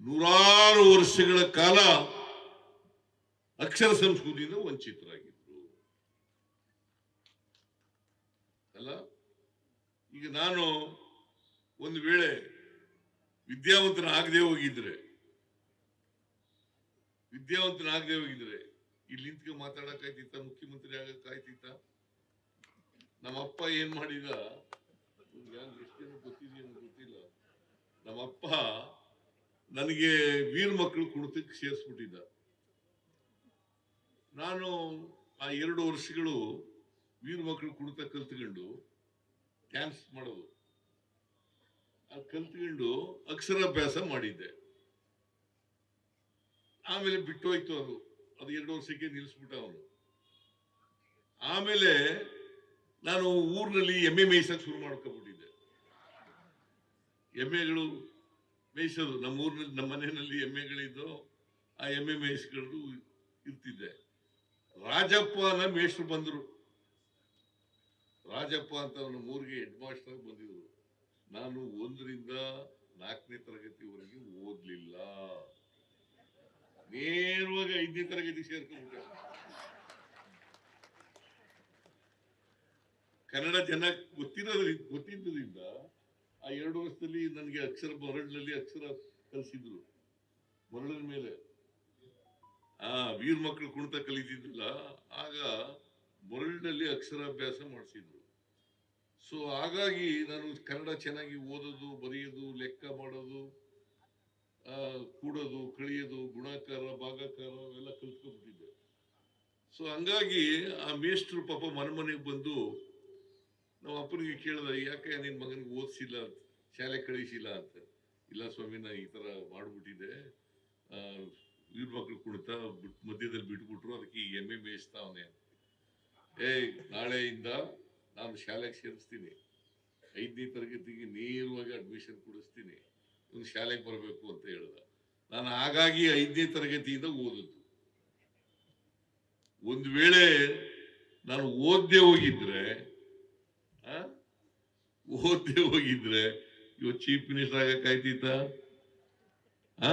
ನೂರಾರು ವರ್ಷಗಳ ಕಾಲ ಅಕ್ಷರ ಸಂಸ್ಕೃತಿಯಿಂದ ವಂಚಿತರಾಗಿದ್ರು. ಅಲ್ಲ? ಈಗ ನಾನು ಒಂದು ವೇಳೆ ವಿದ್ಯಾವಂತನಾಗದೆ ಹೋಗಿದ್ರೆ ವಿದ್ಯಾವಂತನಾಗದೆ ಹೋಗಿದ್ರೆ ಇಲ್ಲಿ ನಿಂತ್ಕೊಂಡು ಮಾತಾಡಕ್ಕಾಯ್ತಿತ್ತ? ಮುಖ್ಯಮಂತ್ರಿ ಆಗಕ್ಕಾಯ್ತಿತ್ತ? ನಮ್ಮಪ್ಪ ಏನ್ ಮಾಡಿದ? ಗೊತ್ತಿದೆಯೋ ಗೊತ್ತಿಲ್ಲ. ನಮ್ಮಪ್ಪ ನನಗೆ ವೀರ್ ಮಕ್ಕಳು ಕುಣಿತಕ್ಕೆ ಸೇರಿಸ್ಬಿಟ್ಟಿದ್ದ. ನಾನು ಆ ಎರಡು ವರ್ಷಗಳು ವೀರ್ ಮಕ್ಕಳು ಕುಣಿತ ಕಲ್ತ್ಕೊಂಡು ಡ್ಯಾನ್ಸ್ ಮಾಡೋದು. ಅದು ಕಲ್ತ್ಕೊಂಡು ಅಕ್ಷರಾಭ್ಯಾಸ ಮಾಡಿದ್ದೆ. ಆಮೇಲೆ ಬಿಟ್ಟು ಹೋಯ್ತು ಅದು. ಅದು ಎರಡು ವರ್ಷಕ್ಕೆ ನಿಲ್ಲಿಸ್ಬಿಟ್ಟ ಅವನು. ಆಮೇಲೆ ನಾನು ಊರಿನಲ್ಲಿ ಎಮ್ಮೆ ಮೇಯ್ಸಕ್ ಶುರು ಮಾಡ್ಕೊಬಿಟ್ಟಿದ್ದೆ ಎಮ್ಮೆಗಳು ಮೇಯಿಸೋದು ನಮ್ಮ ಊರಿನಲ್ಲಿ ನಮ್ಮ ಮನೆಯಲ್ಲಿ ಎಮ್ಮೆಗಳಿದ್ದು, ಆ ಎಮ್ಮೆ ಮೇಯಿಸ್ಕೊಂಡು ಇರ್ತಿದ್ದೆ. ರಾಜಪ್ಪನ ಮೇಷ್ಟ್ರು ಬಂದರು. ರಾಜಪ್ಪ ಅಂತ ನಮ್ಮ ಊರಿಗೆ ಹೆಡ್ ಮಾಸ್ಟರ್ ಬಂದಿದ್ರು. ನಾನು ಒಂದರಿಂದ ನಾಲ್ಕನೇ ತರಗತಿವರೆಗೆ ಓದ್ಲಿಲ್ಲ. ನೇರವಾಗಿ ಐದನೇ ತರಗತಿ ಸೇರ್ಕೊಂಡ್ಬಿಟ್ಟೆ. ಕನ್ನಡ ಜನ ಗೊತ್ತಿರೋದ್ರಿಂದ ಗೊತ್ತಿದ್ದರಿಂದ ಆ ಎರಡು ವರ್ಷದಲ್ಲಿ ನನಗೆ ಅಕ್ಷರ ಮರಳಿನಲ್ಲಿ ಅಕ್ಷರ ಕಲಿಸಿದ್ರು. ಮರಳಿನ ಮೇಲೆ. ಆ ವೀರ್ ಮಕ್ಕಳು ಕುಣಿತ ಕಲಿತಿದ್ದಿಲ್ಲ. ಆಗ ಮರಳಿನಲ್ಲಿ ಅಕ್ಷರಾಭ್ಯಾಸ ಮಾಡಿಸಿದ್ರು. ಸೊ ಹಾಗಾಗಿ ನಾನು ಕನ್ನಡ ಚೆನ್ನಾಗಿ ಓದೋದು, ಬರೆಯೋದು, ಲೆಕ್ಕ ಮಾಡೋದು ಕೂಡೋದು ಕಳಿಯೋದು ಗುಣಾಕಾರ, ಭಾಗಾಕಾರ ಅವೆಲ್ಲ ಕಲ್ತ್ಕೊಂಡ್ಬಿಟ್ಟಿದ್ದೆ. ಸೊ ಹಂಗಾಗಿ ಆ ಮೇಷ್ಟ್ರು ಪಾಪ ಮನೆ ಮನೆಗೆ ಬಂದು ನಮ್ಮ ಅಪ್ಪನಿಗೆ ಕೇಳಿದ ಯಾಕೆ ನಿನ್ ಮಗನಿಗೆ ಓದಿಸಿಲ್ಲ ಅಂತ ಶಾಲೆ ಕಳಿಸಿಲ್ಲ ಅಂತ? ಇಲ್ಲ ಸ್ವಾಮಿ ನಾ ಈ ತರ ಮಾಡ್ಬಿಟ್ಟಿದೆ ಆ, ಇವ್ರ ಮಕ್ಳು ಕುಣಿತ ಬಿಟ್ ಮಧ್ಯದಲ್ಲಿ ಬಿಟ್ಬಿಟ್ರು ಅದಕ್ಕೆ ಈಗ ಎಮ್ಮೆ ಮೇಯಿಸ್ತಾವನೆ ಏಯ್ ನಾಳೆಯಿಂದ ನಾನು ಶಾಲೆಗೆ ಸೇರಿಸ್ತೀನಿ. ಐದನೇ ತರಗತಿಗೆ ನೇರವಾಗಿ ಅಡ್ಮಿಷನ್ ಕೊಡಿಸ್ತೀನಿ. ಇವ್ನು ಶಾಲೆಗೆ ಬರಬೇಕು ಅಂತ ಹೇಳ್ದ. ನಾನು ಹಾಗಾಗಿ ಐದನೇ ತರಗತಿಯಿಂದ ಓದಿದ್ದು. ಒಂದು ವೇಳೆ ನಾನು ಓದ್ದೆ ಹೋಗಿದ್ರೆ? ಓದ್ದೆ ಹೋಗಿದ್ರೆ ಇವ ಚೀಫ್ ಮಿನಿಸ್ಟರ್ ಆಗಕ್ಕಾಯ್ತಿತ್ತ ಆ